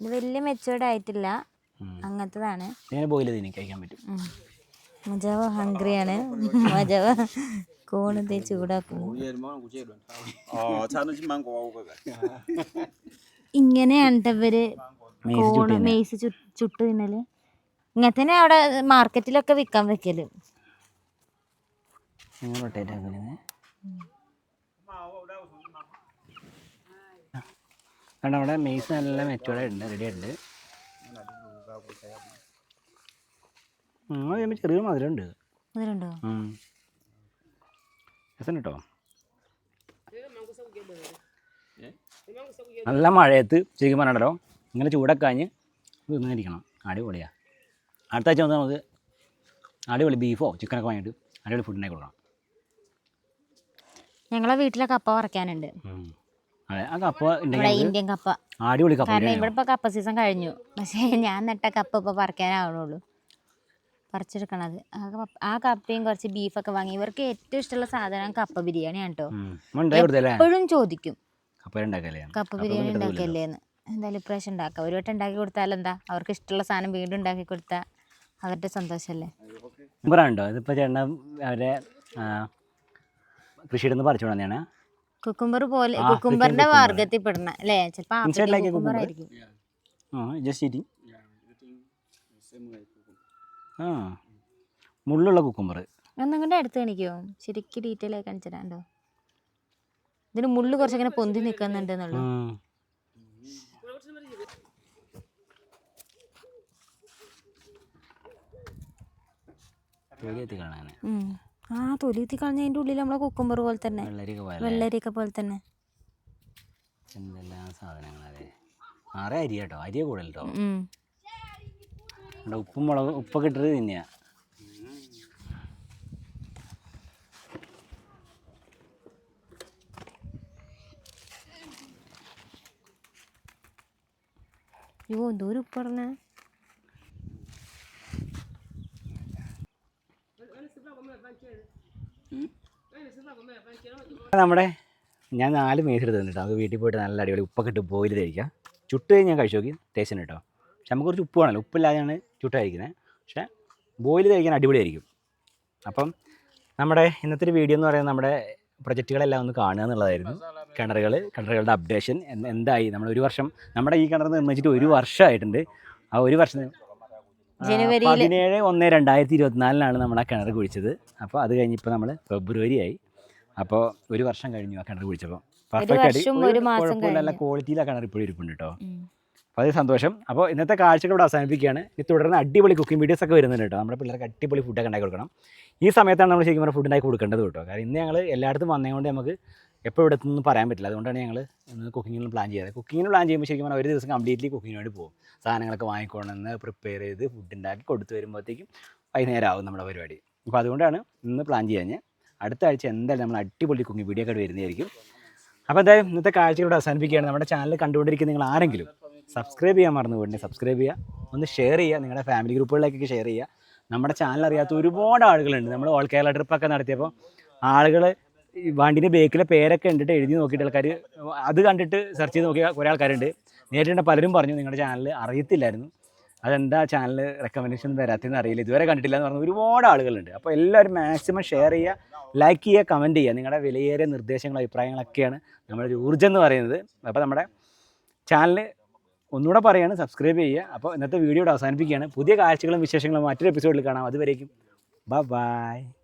ഇത് വലിയ മെച്ചുവേർഡ് ആയിട്ടില്ല. അങ്ങനത്തതാണ്. ഇങ്ങനെ കഴിക്കാൻ പറ്റും. മജാവ ഹംഗ്രിയാണ് മജാവ കോണ് ഇതേ ചൂടാക്കുന്നു. ഇങ്ങനെയാണ് ഇവർ മേസ് കോണ് ചു- ചുട്ട് തിന്നൽ. ഇങ്ങനത്തന്നെ അവിടെ മാർക്കറ്റിലൊക്കെ വിൽക്കാൻ വെക്കൽ. റൊട്ടേറ്റ് ആക്കുന്നത് കാരണം അവിടെ മെയ്സ് നല്ല മെച്ചോടെ ഉണ്ട് റെഡി ആയിട്ടുണ്ട്. അത് ചെറിയ മധുരമുണ്ട്. രസം കേട്ടോ? നല്ല മഴയത്ത് ശരിക്കും പറഞ്ഞോ ഇങ്ങനെ ചൂടക്കാഞ്ഞ് കഴിഞ്ഞ് തിന്നിരിക്കണം. അടിപൊളിയാണ് അടുത്ത ആഴ്ച വന്ന് നമുക്ക് അടിപൊളി ബീഫോ ചിക്കനൊക്കെ വാങ്ങിയിട്ട് അടിപൊളി ഫുഡ് ഉണ്ടാക്കി കൊടുക്കണം. ഞങ്ങളെ വീട്ടിലെ കപ്പ വറക്കാനുണ്ട്. ഉണ്ടെങ്കിൽ ഇന്ത്യൻ കപ്പ. കാരണം ബിരിയാണി ഇവിടെ ഇപ്പൊ കപ്പ സീസൺ കഴിഞ്ഞു. പക്ഷേ ഞാൻ നട്ട കപ്പ ഇപ്പൊ പറിക്കാനാവണുള്ളൂ പറിച്ചെടുക്കണത് ആ ആ കപ്പയും കുറച്ച് ബീഫൊക്കെ വാങ്ങി. ഇവർക്ക് ഏറ്റവും ഇഷ്ടമുള്ള സാധനം കപ്പ ബിരിയാണിയാണ് കേട്ടോ എപ്പോഴും ചോദിക്കും. കപ്പ ബിരിയാണി ഉണ്ടാക്കിയല്ലേന്ന് എന്തായാലും ഇപ്രാവശ്യം ഉണ്ടാക്കാം. ഒരു വട്ടം ഉണ്ടാക്കി കൊടുത്താൽ എന്താ? അവർക്ക് ഇഷ്ടമുള്ള സാധനം വീണ്ടും ഉണ്ടാക്കി കൊടുത്താൽ അവരുടെ സന്തോഷമല്ലേ കുക്കുംബറുണ്ടോ ഇതിപ്പോ ചേട്ടൻ അവരെ ആ, കൃഷിയുടെ നിന്ന് പറിച്ചു കൊണ്ടാണ് കുക്കുംബർ പോലെ കുക്കുംബറിന്റെ. വർഗത്തിൽ പെടുന്ന അല്ലേ? a കുക്കുംബർ ആയിരിക്കും. ആ ജസ്റ്റ്. ആ മുള്ളുള്ള കുക്കുംബർ ഒന്നുകൊണ്ട് അടുത്ത് കാണിക്കോ? ശരിക്കും ഡീറ്റെയിൽ ആയി കാണിച്ചു തരാണ്ടോ? ഇതിന് മുള്ളു കുറച്ചിങ്ങനെ പൊന്തി നിൽക്കുന്നുണ്ട് എന്നുള്ളു തൊലിയെത്തി കാണാൻ. ആ തൊലിത്തി കളഞ്ഞ അതിന്റെ ഉള്ളിൽ നമ്മളെ കുക്കുംബർ പോലെ തന്നെ. വെള്ളരിക്ക പോലെ വെള്ളരിയൊക്കെ പോലെ തന്നെ. എന്തെല്ലാം സാധനങ്ങളതെ ആറേ അരി കേട്ടോ. അരിയെ കൂടുതൽ കേട്ടോ ഇവിടെ ഉപ്പും മുളക് ഉപ്പൊക്കെ ഇട്ടത് തന്നെയാ അയ്യോ എന്തോ ഒരു ഉപ്പ് പറഞ്ഞ. നമ്മുടെ ഞാൻ നാല് മേസ് എടുത്ത് തന്നിട്ടോ നമുക്ക് വീട്ടിൽ പോയിട്ട് നല്ല അടിപൊളി ഉപ്പൊക്കെ ഇട്ട് ബോയിൽ കഴിക്കാം ചുട്ട് കഴിഞ്ഞ് ഞാൻ കഴിച്ചു നോക്കി. ടേസ്റ്റിന് കേട്ടോ. പക്ഷെ നമുക്ക് കുറച്ച് ഉപ്പ് വേണമല്ലോ. ഉപ്പില്ലാതെയാണ് ചുട്ട് കഴിക്കുന്നത് പക്ഷേ ബോയിൽ കഴിക്കാൻ അടിപൊളിയായിരിക്കും. അപ്പം നമ്മുടെ ഇന്നത്തെ ഒരു വീഡിയോ എന്ന് പറയുന്നത് നമ്മുടെ പ്രൊജക്റ്റുകളെല്ലാം ഒന്ന് കാണുക എന്നുള്ളതായിരുന്നു. കിണറുകൾ കിണറുകളുടെ അപ്ഡേഷൻ എന്തായി? നമ്മൾ ഒരു വർഷം നമ്മുടെ ഈ കിണർ നിർമ്മിച്ചിട്ട് ഒരു വർഷമായിട്ടുണ്ട്. ആ ഒരു വർഷം ആ, ജനുവരിയിൽ. പതിനേഴ് ഒന്ന് രണ്ടായിരത്തി ഇരുപത്തിനാലിനാണ് നമ്മൾ ആ കിണർ കുഴിച്ചത്. അപ്പോൾ അത് കഴിഞ്ഞിപ്പോൾ നമ്മൾ ഫെബ്രുവരി ആയി അപ്പോൾ ഒരു വർഷം കഴിഞ്ഞു ആ കിണർ കുഴിച്ചപ്പോൾ പെർഫെക്റ്റ് കഴിഞ്ഞു. ക്വാളിറ്റിയിൽ ആ കിണർ ഇപ്പോഴും ഇരിപ്പുണ്ട് കേട്ടോ. അപ്പോൾ അത് സന്തോഷം. അപ്പോൾ ഇന്നത്തെ കാഴ്ചകൾ ഇവിടെ അവസാനിപ്പിക്കുകയാണ്. ഇനി തുടർന്ന് അടിപൊളി കുക്കിംഗ് വീഡിയോസ് ഒക്കെ വരുന്നുണ്ട് കേട്ടോ നമ്മുടെ പിള്ളേർക്ക് അടിപൊളി ഫുഡൊക്കെ ഉണ്ടാക്കി കൊടുക്കണം. ഈ സമയത്താണ് നമ്മൾ ശരിക്കും പറഞ്ഞാൽ ഫുഡ് ഉണ്ടാക്കി കൊടുക്കേണ്ടത് കേട്ടോ കാരണം ഇന്ന് ഞങ്ങൾ എല്ലായിടത്തും വന്നതുകൊണ്ട് നമുക്ക് എപ്പോൾ ഇവിടെ എത്തുന്നു പറയാൻ പറ്റില്ല. അതുകൊണ്ടാണ് ഞങ്ങൾ ഇന്ന് കുക്കിങ്ങിന് പ്ലാൻ ചെയ്തത്. കുക്കിങ്ങിന് പ്ലാൻ ചെയ്യുമ്പോൾ ശരിക്കും പറഞ്ഞാൽ ഒരു ദിവസം കംപ്ലീറ്റ്ലി കുക്കിങ്ങിന് വേണ്ടി പോകും. സാധനങ്ങളൊക്കെ വാങ്ങിക്കൊണ്ടെന്ന് പ്രിപ്പയർ ചെയ്ത് ഫുഡ് ഉണ്ടാക്കി കൊടുത്തു വരുമ്പോഴത്തേക്കും വൈകുന്നേരം ആവും നമ്മുടെ പരിപാടി. അപ്പോൾ അതുകൊണ്ടാണ് ഇന്ന് പ്ലാൻ ചെയ്യാൻ അടുത്ത ആഴ്ച എന്തായാലും നമ്മൾ അടിപൊളി കുക്കിംഗ് വീഡിയോ ഒക്കെ വരുന്നതായിരിക്കും. അപ്പോൾ എന്തായാലും ഇന്നത്തെ കാഴ്ചകളോട് അവസാനിപ്പിക്കുകയാണ്. നമ്മുടെ ചാനൽ കണ്ടുകൊണ്ടിരിക്കുന്ന നിങ്ങൾ ആരെങ്കിലും സബ്സ്ക്രൈബ് ചെയ്യാൻ മറന്നു പോയിട്ട് സബ്സ്ക്രൈബ് ചെയ്യുക. ഒന്ന് ഷെയർ ചെയ്യുക. നിങ്ങളുടെ ഫാമിലി ഗ്രൂപ്പുകളിലേക്കൊക്കെ ഷെയർ ചെയ്യുക. നമ്മുടെ ചാനൽ അറിയാത്ത ഒരുപാട് ആളുകളുണ്ട്. നമ്മൾ ഓൾ കേരള ട്രിപ്പൊക്കെ നടത്തിയപ്പോൾ ആളുകൾ വണ്ടിന്റെ ബേക്കിലെ പേരൊക്കെ കണ്ടിട്ട് എഴുതി നോക്കിയിട്ട് ആൾക്കാർ അത് കണ്ടിട്ട് സെർച്ച് ചെയ്ത് നോക്കിയ കുറേ ആൾക്കാരുണ്ട്. നേരിട്ട് പലരും പറഞ്ഞു നിങ്ങളുടെ ചാനൽ അറിയത്തില്ലായിരുന്നു. അതെന്താ ചാനൽ റെക്കമെൻഡേഷൻ വരാത്തതെന്ന് അറിയില്ല. ഇതുവരെ കണ്ടിട്ടില്ല എന്ന് പറഞ്ഞ ഒരുപാട് ആളുകളുണ്ട്. അപ്പോൾ എല്ലാവരും മാക്സിമം ഷെയർ ചെയ്യുക ലൈക്ക് ചെയ്യുക കമന്റ് ചെയ്യുക. നിങ്ങളുടെ വിലയേറിയ നിർദ്ദേശങ്ങളും അഭിപ്രായങ്ങളൊക്കെയാണ് നമ്മുടെ ഒരു ഊർജം എന്ന് പറയുന്നത്. അപ്പോൾ നമ്മുടെ ചാനൽ ഒന്നുകൂടെ പറയാണ് സബ്സ്ക്രൈബ് ചെയ്യുക. അപ്പോൾ ഇന്നത്തെ വീഡിയോ അവസാനിപ്പിക്കുകയാണ്. പുതിയ കാഴ്ചകളും വിശേഷങ്ങളും മറ്റൊരു എപ്പിസോഡിൽ കാണാം. അതുവരേക്കും ബൈ ബൈ